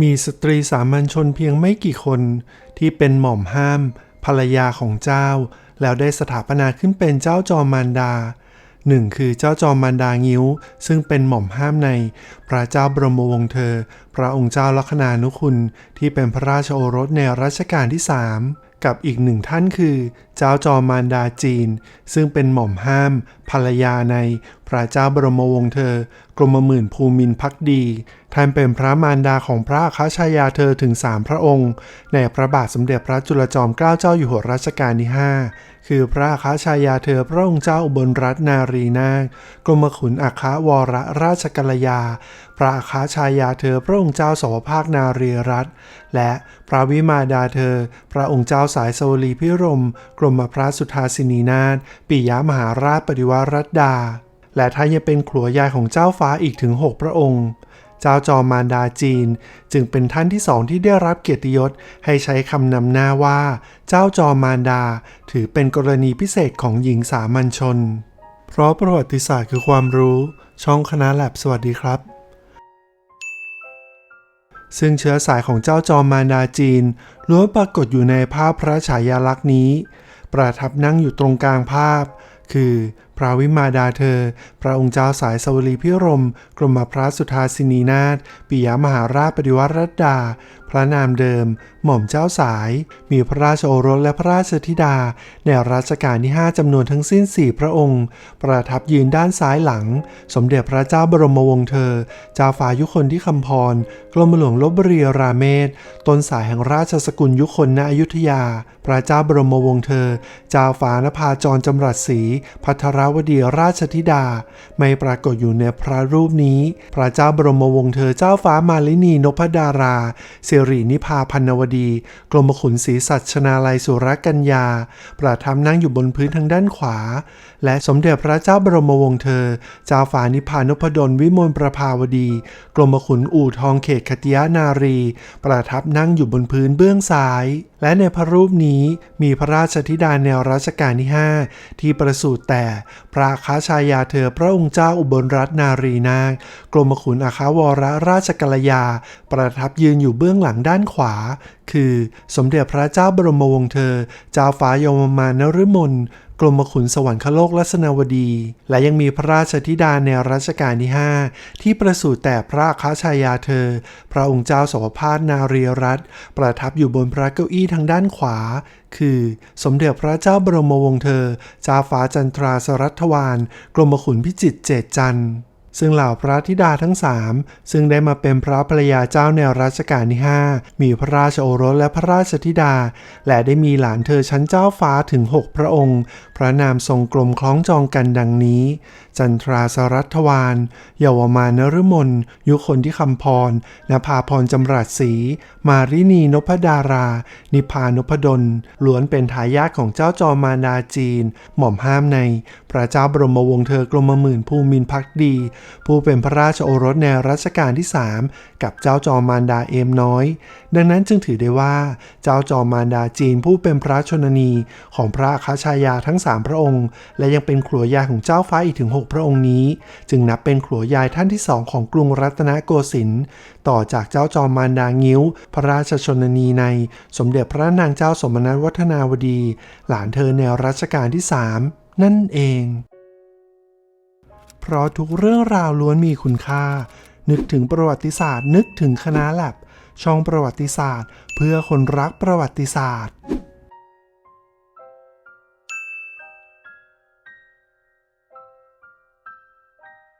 มีสตรีสามัญชนเพียงไม่กี่คนที่เป็นหม่อมห้าม ภรรยาของเจ้า แล้วได้สถาปนาขึ้นเป็นเจ้าจอมมารดาหนึ่งคือเจ้าจอมมารดางิ้ว ซึ่งเป็นหม่อมห้ามใน พระเจ้าบรมวงศ์เธอ พระองค์เจ้าลัคนานุคุณ ที่เป็นพระราชโอรสในรัชกาลที่สามกับอีกหนึ่งท่านคือ เจ้าจอมมารดาจีน ซึ่งเป็นหม่อมห้าม ภรรยาใน พระเจ้าบรมวงศ์เธอ กรมหมื่นภูมินพักดี ท่านเป็นพระมารดาของพระอาคาชายาเธอถึงสามพระองค์ ในพระบาทสมเด็จพระจุลจอมเกล้าเจ้าอยู่หัวรัชกาลที่ 5 คือพระอาคาชายาเธอพระองค์เจ้าอุบลรัตนนารีนาถกรมขุนอัคาวรราชกัลยา พระอาคาชายาเธอพระองค์เจ้าสวภาคนารีรัตน์และพระวิมาดาเธอ พระองค์เจ้าสายสวลีพิรม กรมพระสุทาสินีนาถปิยมหาราชปริวารัตดา และท่านยังเป็นขลัวยายของเจ้าฟ้าอีกถึง 6 พระองค์ เจ้าจอมมารดาจีน จึงเป็นท่านที่สองที่ได้รับเกียรติยศให้ใช้คำนำหน้าว่า เจ้าจอมมารดา ถือเป็นกรณีพิเศษของหญิงสามัญชน เพราะประวัติศาสตร์คือความรู้ ช่องคณะแลบสวัสดีครับซึ่งเชื้อสายของเจ้าจอมมารดาจีนล้วนปรากฏอยู่ในภาพพระฉายาลักษณ์นี้ ประทับนั่งอยู่ตรงกลางภาพ คือ พระวิมาดาเธอ พระองค์เจ้าสายสวลีพิรม กรมพระสุทาสินีนาถปิยมหาราชปริวัติรัตดา พระนามเดิม หม่อมเจ้าสาย มีพระราชโอรสและพระราชธิดา ในรัชกาลที่ 5จำนวนทั้งสิ้น 4 พระองค์ ประทับยืนด้านซ้ายหลัง สมเด็จพระเจ้าบรมวงศ์เธอ เจ้าฟ้ายุคนที่คำพร กรมหลวงลบบุรีราเมศต้นสายแห่งราชสกุลยุคนณอยุธยา พระเจ้าบรมวงศ์เธอ เจ้าฟ้านภาจรจำรัดศรีพัทรวดีราชธิดา ไม่ปรากฏอยู่ในพระรูปนี้ พระเจ้าบรมวงศ์เธอเจ้าฟ้ามาลินีนพดาราสิรินิพาพันวดี กรมขุนศรีสัชนาลัยสุรกัญญา ประทับนั่งอยู่บนพื้นทางด้านขวา และสมเด็จพระเจ้าบรมวงศ์เธอ เจ้าฟ้านิพานพดลวิมลประภาวดี กรมขุนอู่ทองเขตคติยานารี ประทับนั่งอยู่บนพื้นเบื้องซ้าย และในพระรูปนี้มีพระราชธิดาแนวรัชกาลที่ 5 ที่ประสูติแต่พระคาชายาเธอพระองค์เจ้าอุบลรัตนนารีนาถกรมขุนอาคาวรราชกัลยา ประทับยืนอยู่เบื้องหลังด้านขวา คือ สมเด็จพระเจ้าบรมวงศ์เธอ เจ้าฟ้ายมมานฤมล กรมขุนสวรรคโลกลัษนาวดี และยังมีพระราชธิดาในรัชกาลที่ 5 ที่ประสูติแต่พระอาคาชายาเธอ พระองค์เจ้าสวพาสนารีรัตน์ประทับอยู่บนพระเก้าอี้ทางด้านขวา คือสมเด็จพระเจ้าบรมวงศ์เธอ จ้าฟ้าจันทราสรัตวาน กรมขุนพิจิตรเจตจันทร์ ซึ่งเหล่าพระธิดาทั้งสามซึ่งได้มาเป็นพระภรรยาเจ้าในรัชกาลที่ 5 มีพระราชโอรสและพระราชธิดา และได้มีหลานเธอชั้นเจ้าฟ้าถึง 6 พระองค์ พระนามทรงกลมคล้องจองกันดังนี้ จันทราสรัตวานเยาวมานฤมลยุคนที่คำพรนภาพรจำรัดศรีมารินีนพดารา นิพานพดลล้วนเป็นทายาทของเจ้าจอมมารดาจีน หม่อมห้ามใน พระเจ้าบรมวงศ์เธอกรมหมื่นภูมินพักดีผู้เป็นพระราชโอรสในรัชกาลที่ 3 กับเจ้าจอมมารดาเอมน้อย ดังนั้นจึงถือได้ว่า เจ้าจอมมารดาจีนผู้เป็นพระชนนีของพระาคาชายาทั้ง 3 พระองค์ และยังเป็นขัวยายของเจ้าฟ้าอีกถึง 6 พระองค์นี้ จึงนับเป็นขัวยายท่านที่สองของกรุงรัตนโกสินทร์ต่อจากเจ้าจอมมารดางิ้ว พระราชชนนีใน สมเด็จพระนางเจ้าสมณัตวัฒนาวดี หลานเธอในรัชกาลที่ 3 นั่นเอง เพราะทุกเรื่องราวล้วนมีคุณค่า นึกถึงประวัติศาสตร์ นึกถึงคณะแลบช่องประวัติศาสตร์ เพื่อคนรักประวัติศาสตร์